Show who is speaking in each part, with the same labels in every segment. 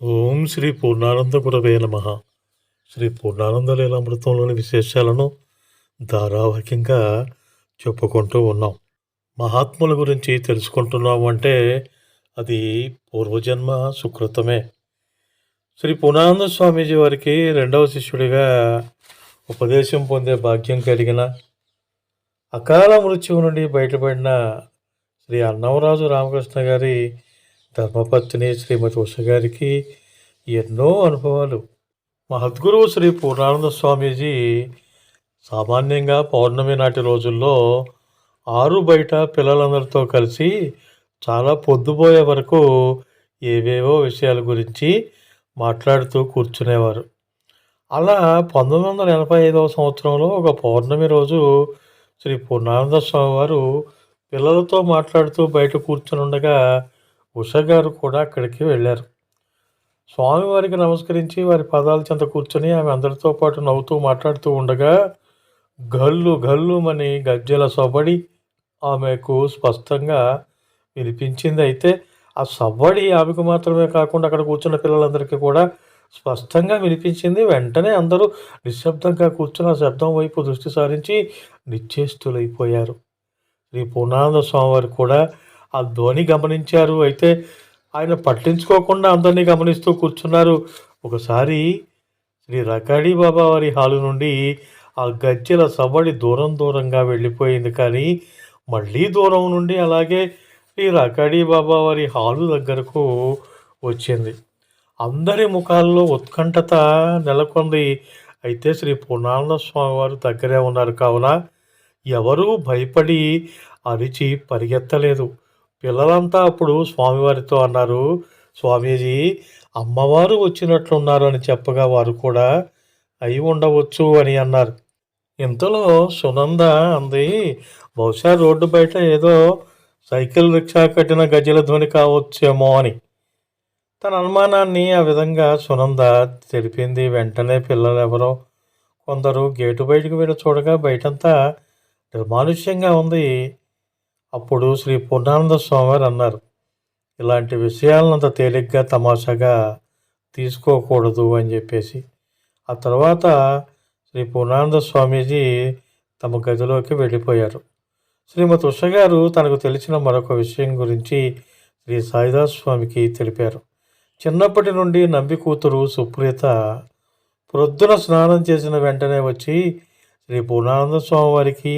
Speaker 1: ఓం శ్రీ పూర్ణానంద గురవే నమ. శ్రీ పూర్ణానంద లీలామృతంలోని విశేషాలను ధారావాహికంగా చెప్పుకుంటూ ఉన్నాం. మహాత్ముల గురించి తెలుసుకుంటున్నాం అంటే అది పూర్వజన్మ సుకృతమే. శ్రీ పూర్ణానంద స్వామీజీ వారికి రెండవ శిష్యుడిగా ఉపదేశం పొందే భాగ్యం కలిగిన అకాల మృత్యువు నుండి బయటపడిన శ్రీ అన్నవరాజు రామకృష్ణ గారి ధర్మపత్ని శ్రీమతి ఉష గారికి ఎన్నో అనుభవాలు. మహద్గురువు శ్రీ పూర్ణానంద స్వామీజీ సామాన్యంగా పౌర్ణమి నాటి రోజుల్లో ఆరు బయట పిల్లలందరితో కలిసి చాలా పొద్దుపోయే వరకు ఏవేవో విషయాల గురించి మాట్లాడుతూ కూర్చునేవారు. అలా పంతొమ్మిది వందల ఎనభై ఐదవ సంవత్సరంలో ఒక పౌర్ణమి రోజు శ్రీ పూర్ణానంద స్వామి వారు పిల్లలతో మాట్లాడుతూ బయట కూర్చుని ఉండగా ఉష గారు కూడా అక్కడికి వెళ్ళారు. స్వామివారికి నమస్కరించి వారి పాదాల చెంత కూర్చొని ఆమె అందరితో పాటు నవ్వుతూ మాట్లాడుతూ ఉండగా గల్లు గల్లుమని గజ్జల సొబడి ఆమెకు స్పష్టంగా వినిపించింది. అయితే ఆ సవ్వడి ఆమెకు మాత్రమే కాకుండా అక్కడ కూర్చున్న పిల్లలందరికీ కూడా స్పష్టంగా వినిపించింది. వెంటనే అందరూ నిశ్శబ్దంగా కూర్చున్న శబ్దం వైపు దృష్టి సారించి నిశ్చేష్టులైపోయారు శ్రీ పూర్ణానంద స్వామివారు కూడా ఆ ధ్వని గమనించారు. అయితే ఆయన పట్టించుకోకుండా అందరినీ గమనిస్తూ కూర్చున్నారు. ఒకసారి శ్రీ రకాడి బాబా వారి హాలు నుండి ఆ గజ్జెల సవ్వడి దూరం దూరంగా వెళ్ళిపోయింది. కానీ మళ్ళీ దూరం నుండి అలాగే శ్రీ రకాడి బాబా వారి హాలు దగ్గరకు వచ్చింది. అందరి ముఖాల్లో ఉత్కంఠత నెలకొంది. అయితే శ్రీ పూర్ణానంద స్వామి వారు దగ్గరే ఉన్నారు. కావున ఎవరూ భయపడి అరిచి పరిగెత్తలేదు. పిల్లలంతా అప్పుడు స్వామివారితో అన్నారు స్వామీజీ అమ్మవారు వచ్చినట్లున్నారు అని చెప్పగా వారు కూడా అయి ఉండవచ్చు అని అన్నారు. ఇంతలో సునంద అంది బహుశా రోడ్డు బయట ఏదో సైకిల్ రిక్షా కట్టిన గజల ధ్వని కావచ్చేమో అని. తన అనుమానాన్ని ఆ విధంగా సునంద తెలిపింది వెంటనే పిల్లలు ఎవరో కొందరు గేటు బయటకు వెళ్ళి చూడగా బయటంతా నిర్మానుష్యంగా ఉంది. అప్పుడు శ్రీ పూర్ణానంద స్వామివారు అన్నారు ఇలాంటి విషయాలను అంత తేలిగ్గా తమాషాగా తీసుకోకూడదు అని చెప్పేసి. ఆ తర్వాత శ్రీ పూర్ణానంద స్వామీజీ తమ గదిలోకి వెళ్ళిపోయారు. శ్రీమతి ఉష గారు తనకు తెలిసిన మరొక విషయం గురించి శ్రీ సాయిదాస్ స్వామికి తెలిపారు. చిన్నప్పటి నుండి నంబి కూతురు సుప్రీత ప్రొద్దున స్నానం చేసిన వెంటనే వచ్చి శ్రీ పూర్ణానంద స్వామి వారికి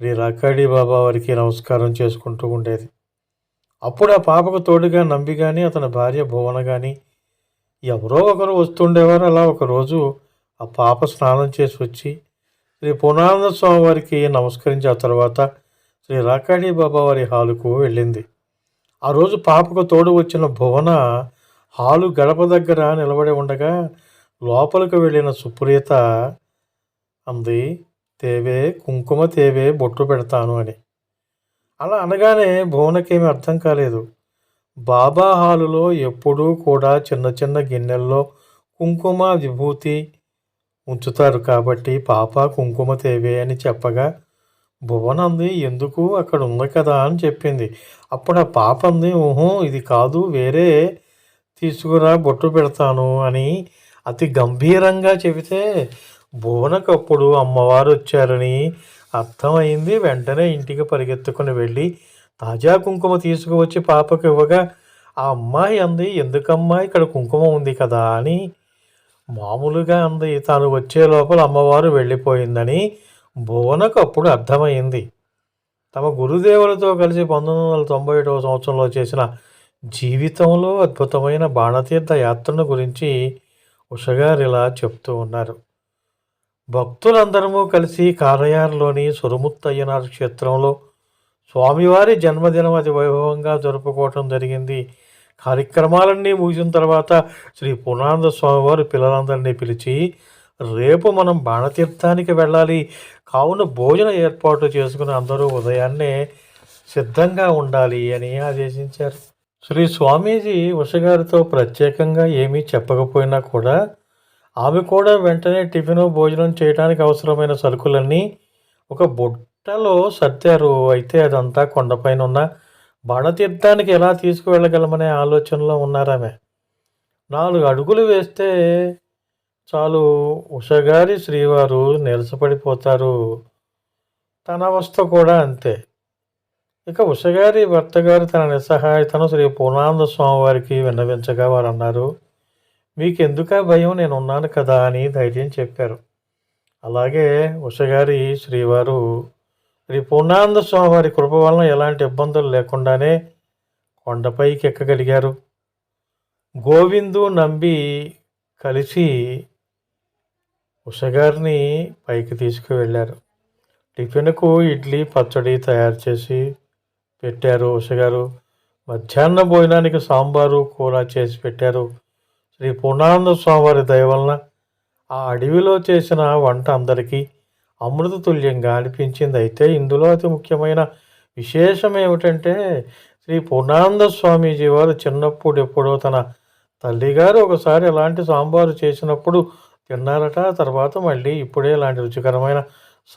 Speaker 1: శ్రీ రాకాడి బాబా వారికి నమస్కారం చేసుకుంటూ ఉండేది. అప్పుడు ఆ పాపకు తోడుగా నంబి కానీ అతని భార్య భువన కానీ ఎవరో ఒకరు వస్తుండేవారు. అలా ఒకరోజు ఆ పాప స్నానం చేసి వచ్చి శ్రీ పూర్ణానంద స్వామి వారికి నమస్కరించి ఆ తర్వాత శ్రీ రాకాడి బాబా వారి హాలుకు వెళ్ళింది. ఆ రోజు పాపకు తోడు వచ్చిన భువన హాలు గడప దగ్గర నిలబడి ఉండగా లోపలికి వెళ్ళిన సుప్రీత అంది తేవే కుంకుమ తేవే బొట్టు పెడతాను అని. అలా అనగానే భువనకేమీ అర్థం కాలేదు. బాబా హాలులో ఎప్పుడూ కూడా చిన్న చిన్న గిన్నెల్లో కుంకుమ విభూతి ఉంచుతారు కాబట్టి పాప కుంకుమ తేవే అని చెప్పగా భువన అంది ఎందుకు అక్కడ ఉంది కదా అని చెప్పింది. అప్పుడు ఆ పాప అంది ఊహం ఇది కాదు వేరే తీసుకురా బొట్టు పెడతాను అని అతి గంభీరంగా చెబితే భువనకప్పుడు అమ్మవారు వచ్చారని అర్థమైంది. వెంటనే ఇంటికి పరిగెత్తుకుని వెళ్ళి తాజా కుంకుమ తీసుకువచ్చి పాపకు ఇవ్వగా ఆ అమ్మాయి అంది ఎందుకమ్మా ఇక్కడ కుంకుమ ఉంది కదా అని మామూలుగా అంది. తాను వచ్చే లోపల అమ్మవారు వెళ్ళిపోయిందని భువనకు అప్పుడు అర్థమైంది. తమ గురుదేవులతో కలిసి పంతొమ్మిది వందల తొంభై ఏడవ సంవత్సరంలో చేసిన జీవితంలో అద్భుతమైన బాణతీర్థ యాత్రను గురించి ఉషగారు ఇలా చెప్తూ ఉన్నారు. భక్తులందరము కలిసి కారయారులోని సురముత్తయ్యనార్ క్షేత్రంలో స్వామివారి జన్మదినం అతి వైభవంగా జరుపుకోవటం జరిగింది. కార్యక్రమాలన్నీ ముగిసిన తర్వాత శ్రీ పూర్ణానంద స్వామివారు పిల్లలందరినీ పిలిచి రేపు మనం బాణతీర్థానికి వెళ్ళాలి. కావున భోజన ఏర్పాటు చేసుకుని అందరూ ఉదయాన్నే సిద్ధంగా ఉండాలి అని ఆదేశించారు. శ్రీ స్వామీజీ ఉషగారితో ప్రత్యేకంగా ఏమీ చెప్పకపోయినా కూడా ఆమె కూడా వెంటనే టిఫిన్ భోజనం చేయడానికి అవసరమైన సరుకులన్నీ ఒక బుట్టలో సర్దారు. అయితే అదంతా కొండపైన ఉన్న బాణతీర్థానికి ఎలా తీసుకువెళ్ళగలమనే ఆలోచనలో ఉన్నారామె. నాలుగు అడుగులు వేస్తే చాలు ఉషగారి శ్రీవారు నీరసపడిపోతారు తన అవస్థ కూడా అంతే. ఇక ఉషగారి భర్త గారు తన నిస్సహాయతను శ్రీ పూర్ణానంద స్వామి వారికి విన్నవించగా వారు అన్నారు మీకెందుకా భయం? నేను ఉన్నాను కదా అని ధైర్యం చెప్పారు. అలాగే ఉషగారి శ్రీవారు శ్రీ పూర్ణానంద స్వామి వారి కృప వలన ఎలాంటి ఇబ్బందులు లేకుండానే కొండపైకి ఎక్కగలిగారు గోవిందు నంబి కలిసి ఉషగారిని పైకి తీసుకువెళ్ళారు. టిఫిన్కు ఇడ్లీ పచ్చడి తయారు చేసి పెట్టారు ఉషగారు. మధ్యాహ్న భోజనానికి సాంబారు కూర చేసి పెట్టారు శ్రీ పూర్ణానంద స్వామివారి దయవలన ఆ అడవిలో చేసిన వంట అందరికీ అమృత తుల్యంగా అనిపించింది. అయితే ఇందులో అతి ముఖ్యమైన విశేషం ఏమిటంటే శ్రీ పూర్ణానంద స్వామీజీ వారు చిన్నప్పుడు ఎప్పుడో తన తల్లిగారు ఒకసారి ఎలాంటి సాంబారు చేసినప్పుడు తిన్నారట తర్వాత మళ్ళీ ఇప్పుడే ఇలాంటి రుచికరమైన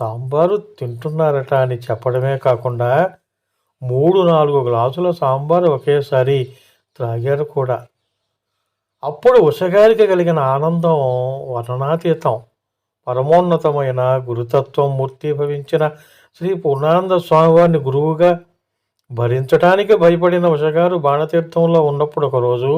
Speaker 1: సాంబారు తింటున్నారట అని చెప్పడమే కాకుండా మూడు నాలుగు గ్లాసుల సాంబారు ఒకేసారి త్రాగారు కూడా. అప్పుడు ఉషగారికి కలిగిన ఆనందం వర్ణనాతీతం. పరమోన్నతమైన గురుతత్వం మూర్తి భవించిన శ్రీ పూర్ణానంద స్వామివారిని గురువుగా భరించడానికి భయపడిన ఉషగారు బాణతీర్థంలో ఉన్నప్పుడు ఒకరోజు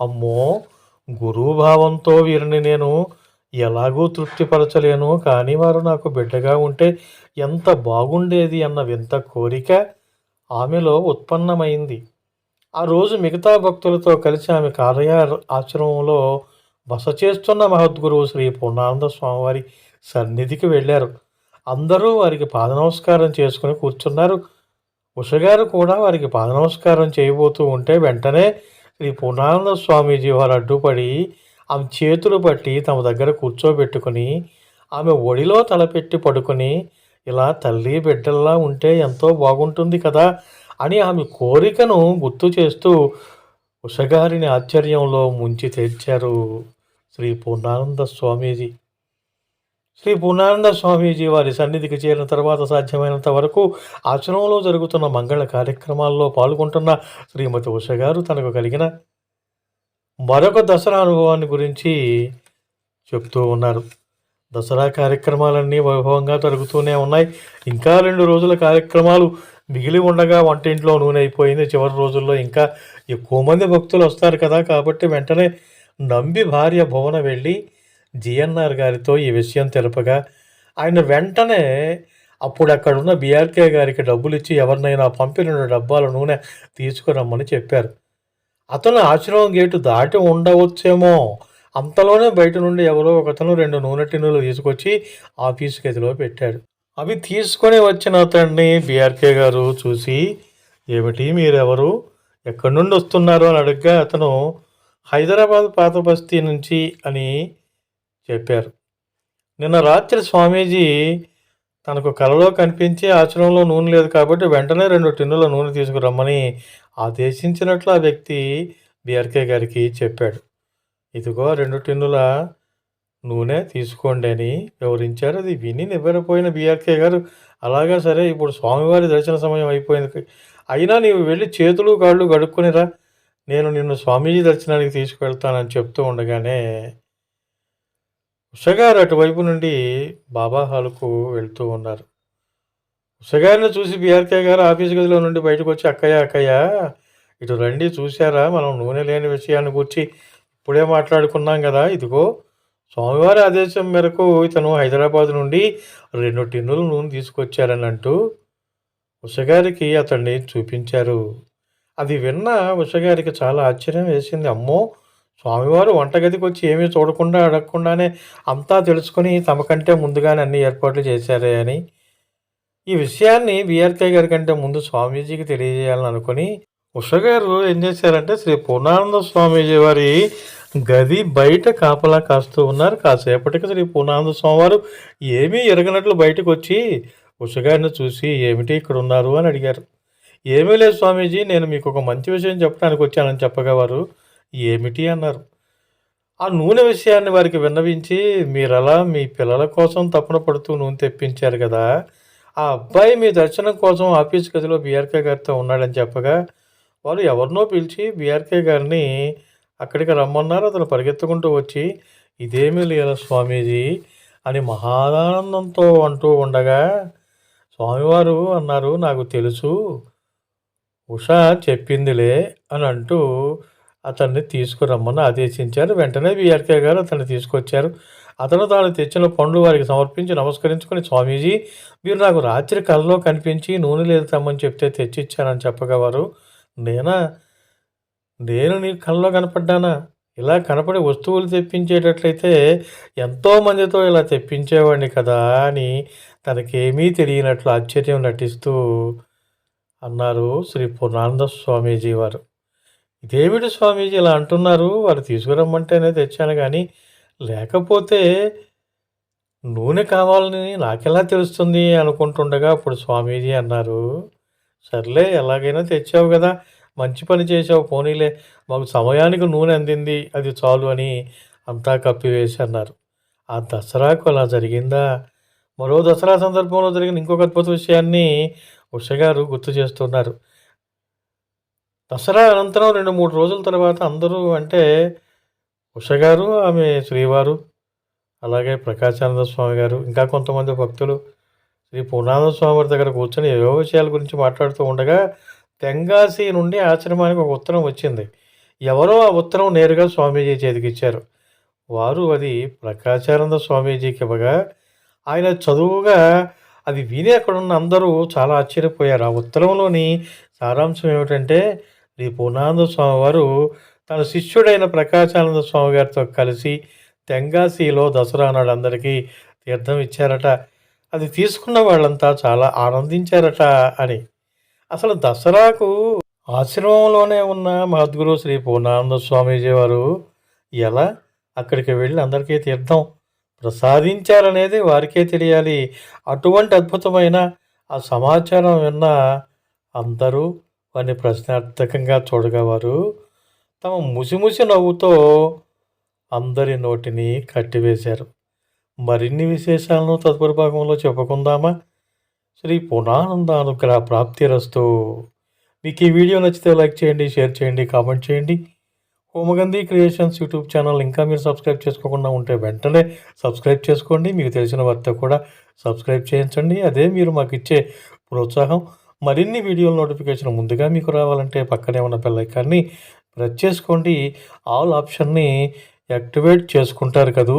Speaker 1: అమ్మో గురువు భావంతో వీరిని నేను ఎలాగూ తృప్తిపరచలేను కానీ వారు నాకు బిడ్డగా ఉంటే ఎంత బాగుండేది అన్న వింత కోరిక ఆమెలో ఉత్పన్నమైంది. ఆ రోజు మిగతా భక్తులతో కలిసి ఆమె కార్య ఆశ్రమంలో బస చేస్తున్న మహద్గురువు శ్రీ పూర్ణానంద స్వామివారి సన్నిధికి వెళ్ళారు. అందరూ వారికి పాద నమస్కారం చేసుకుని కూర్చున్నారు. ఉషగారు కూడా వారికి పాద నమస్కారం చేయబోతూ ఉంటే వెంటనే శ్రీ పూర్ణానంద స్వామీజీ వారు అడ్డుపడి ఆమె చేతులు పట్టి తమ దగ్గర కూర్చోబెట్టుకుని ఆమె ఒడిలో తలపెట్టి పడుకొని ఇలా తల్లి బిడ్డల్లా ఉంటే ఎంతో బాగుంటుంది కదా అని ఆమె కోరికను గుర్తు చేస్తూ ఉషగారిని ఆశ్చర్యంలో ముంచి తెచ్చారు శ్రీ పూర్ణానంద స్వామీజీ. శ్రీ పూర్ణానంద స్వామీజీ వారి సన్నిధికి చేరిన తర్వాత సాధ్యమైనంత వరకు ఆశ్రమంలో జరుగుతున్న మంగళ కార్యక్రమాల్లో పాల్గొంటున్న శ్రీమతి ఉష గారు తనకు కలిగిన మరొక దసరా అనుభవాన్ని గురించి చెప్తూ ఉన్నారు. దసరా కార్యక్రమాలన్నీ వైభవంగా జరుగుతూనే ఉన్నాయి. ఇంకా రెండు రోజుల కార్యక్రమాలు మిగిలి ఉండగా వంటింట్లో నూనె అయిపోయింది. చివరి రోజుల్లో ఇంకా ఎక్కువ మంది భక్తులు వస్తారు కదా. కాబట్టి వెంటనే నంబి భార్య భువన వెళ్ళి జిఎన్ఆర్ గారితో ఈ విషయం తెలుపగా ఆయన వెంటనే అప్పుడు అక్కడున్న బీఆర్కే గారికి డబ్బులు ఇచ్చి ఎవరినైనా పంపి రెండు డబ్బాల నూనె తీసుకురమ్మని చెప్పారు. అతను ఆశ్రమం గేటు దాటి ఉండవచ్చేమో. అంతలోనే బయట నుండి ఎవరో ఒకతను రెండు నూనె టిన్నులు తీసుకొచ్చి ఆఫీసు గదిలో పెట్టాడు. అవి తీసుకొని వచ్చిన అతన్ని బీఆర్కే గారు చూసి ఏమిటి మీరెవరు? ఎక్కడి నుండి వస్తున్నారు? అని అడగగా అతను హైదరాబాద్ పాత బస్తీ నుంచి అని చెప్పారు. నిన్న రాత్రి స్వామీజీ తనకు కలలో కనిపించి ఆచరణలో నూనె లేదు కాబట్టి వెంటనే రెండు టిన్నుల నూనె తీసుకురమ్మని ఆదేశించినట్లు ఆ వ్యక్తి బీఆర్కే గారికి చెప్పాడు. ఇదిగో రెండు టిన్నుల నూనె తీసుకోండి అని వివరించారు. అది విని నివ్వెరపోయిన బీఆర్కే గారు అలాగా సరే ఇప్పుడు స్వామివారి దర్శన సమయం అయిపోయింది. అయినా నీవు వెళ్ళి చేతులు కాళ్ళు గడుక్కునిరా నేను నిన్ను స్వామీజీ దర్శనానికి తీసుకువెళ్తానని చెప్తూ ఉండగానే ఉషగారు అటువైపు నుండి బాబా హాలుకు వెళ్తూ ఉన్నారు. ఉషగారిని చూసి బీఆర్కే గారు ఆఫీస్ గదిలో నుండి బయటకు వచ్చి అక్కయ్య అక్కయ్య ఇటు రండి చూశారా? మనం నూనె లేని విషయాన్ని గురించి ఇప్పుడే మాట్లాడుకున్నాం కదా ఇదిగో స్వామివారి ఆదేశం మేరకు ఇతను హైదరాబాద్ నుండి రెండు టిన్నులు నూనె తీసుకొచ్చారని అంటూ ఉషగారికి అతన్ని చూపించారు. అది విన్న ఉషగారికి చాలా ఆశ్చర్యం వేసింది. అమ్మో! స్వామివారు వంటగదికి వచ్చి ఏమీ చూడకుండా అడగకుండానే అంతా తెలుసుకొని తమకంటే ముందుగానే అన్ని ఏర్పాట్లు చేశారే అని. ఈ విషయాన్ని బీఆర్కే గారి కంటే ముందు స్వామీజీకి తెలియజేయాలని అనుకుని ఉషగారు ఏం చేశారంటే శ్రీ పూర్ణానంద స్వామీజీ వారి గది బయట కాపలా కాస్తూ ఉన్నారు. కాసేపటికి శ్రీ పూర్ణానంద స్వామివారు ఏమీ ఎరగనట్లు బయటకు వచ్చి ఉషగారిని చూసి ఏమిటి ఇక్కడ ఉన్నారు అని అడిగారు. ఏమీ లేదు స్వామీజీ నేను మీకు ఒక మంచి విషయం చెప్పడానికి వచ్చానని చెప్పగా వారు ఏమిటి అన్నారు. ఆ నూనె విషయాన్ని వారికి విన్నవించి మీరు అలా మీ పిల్లల కోసం తపన పడుతూ నూనె తెప్పించారు కదా ఆ అబ్బాయి మీ దర్శనం కోసం ఆఫీస్ గదిలో బీఆర్కే గారితో ఉన్నాడని చెప్పగా వారు ఎవరినో పిలిచి బీఆర్కే గారిని అక్కడికి రమ్మన్నారు. అతను పరిగెత్తుకుంటూ వచ్చి ఇదేమీ లేదు స్వామీజీ అని మహాదానందంతో అంటూ ఉండగా స్వామివారు అన్నారు నాకు తెలుసు ఉష చెప్పిందిలే అని అంటూ అతన్ని తీసుకురమ్మని ఆదేశించారు. వెంటనే విఆర్కే గారు అతన్ని తీసుకొచ్చారు. అతను తాను తెచ్చిన పండ్లు వారికి సమర్పించి నమస్కరించుకొని స్వామీజీ మీరు నాకు రాత్రి కలలో కనిపించి నూనె లేదు తమ్మని చెప్తే తెచ్చిచ్చానని చెప్పగా వారు నేనా నేను నీ కళ్ళలో కనపడ్డానా? ఇలా కనపడి వస్తువులు తెప్పించేటట్లయితే ఎంతోమందితో ఇలా తెప్పించేవాడిని కదా అని తనకేమీ తెలియనట్లు ఆశ్చర్యం నటిస్తూ అన్నారు శ్రీ పూర్ణానంద స్వామీజీ వారు. ఇదేమిటి స్వామీజీ ఇలా అంటున్నారు? వారు తీసుకురమ్మంటేనే తెచ్చాను కానీ లేకపోతే నూనె కావాలని నాకెలా తెలుస్తుంది అనుకుంటుండగా అప్పుడు స్వామీజీ అన్నారు. సర్లే ఎలాగైనా తెచ్చావు కదా. మంచి పని చేసావు పోనీలే. మాకు సమయానికి నూనె అందింది అది చాలు అని అంతా కప్పివేసి అన్నారు. ఆ దసరాకు అలా జరిగిందా? మరో దసరా సందర్భంలో జరిగిన ఇంకొక అద్భుత విషయాన్ని ఉషగారు గుర్తు చేస్తున్నారు. దసరా అనంతరం రెండు మూడు రోజుల తర్వాత అందరూ అంటే ఉషగారు ఆమె శ్రీవారు అలాగే ప్రకాశానంద స్వామి గారు ఇంకా కొంతమంది భక్తులు శ్రీ పూర్ణానంద స్వామి వారి దగ్గర కూర్చొని ఏవో విషయాల గురించి మాట్లాడుతూ ఉండగా తెంగాసి నుండి ఆశ్రమానికి ఒక ఉత్తరం వచ్చింది. ఎవరో ఆ ఉత్తరం నేరుగా స్వామీజీ చేతికి ఇచ్చారు. వారు అది ప్రకాశానంద స్వామీజీకి ఇవ్వగా ఆయన చదువుగా అది విని అక్కడ ఉన్న అందరూ చాలా ఆశ్చర్యపోయారు. ఆ ఉత్తరంలోని సారాంశం ఏమిటంటే శ్రీ పూర్ణానంద స్వామి వారు తన శిష్యుడైన ప్రకాశానంద స్వామి గారితో కలిసి తెంగాసిలో దసరా నాడు అందరికీ తీర్థం ఇచ్చారట. అది తీసుకున్న వాళ్ళంతా చాలా ఆనందించారట అని. అసలు దసరాకు ఆశ్రమంలోనే ఉన్న మహద్గురు శ్రీ పూర్ణానంద స్వామీజీ వారు ఎలా అక్కడికి వెళ్ళి అందరికీ తీర్థం ప్రసాదించారనేది వారికే తెలియాలి. అటువంటి అద్భుతమైన ఆ సమాచారం విన్న అందరూ వారిని ప్రశ్నార్థకంగా చూడగా వారు తమ ముసిముసి నవ్వుతో అందరి నోటిని కట్టివేశారు. మరిన్ని విశేషాలను తదుపరి భాగంలో చెప్పుకుందామా? శ్రీ పూర్ణానందానుగ్రహ ప్రాప్తిరస్తు. మీకు ఈ వీడియో నచ్చితే లైక్ చేయండి షేర్ చేయండి కామెంట్ చేయండి. హోమగంధి క్రియేషన్స్ యూట్యూబ్ ఛానల్ ఇంకా మీరు సబ్స్క్రైబ్ చేసుకోకుండా ఉంటే వెంటనే సబ్స్క్రైబ్ చేసుకోండి. మీకు తెలిసిన వారితో కూడా సబ్స్క్రైబ్ చేయించండి. అదే మీరు మాకు ఇచ్చే ప్రోత్సాహం. మరిన్ని వీడియోల నోటిఫికేషన్ ముందుగా మీకు రావాలంటే పక్కనే ఉన్న బెల్ ఐకాన్ని ప్రెస్ చేసుకోండి. ఆల్ ఆప్షన్ని యాక్టివేట్ చేసుకుంటారు కదూ.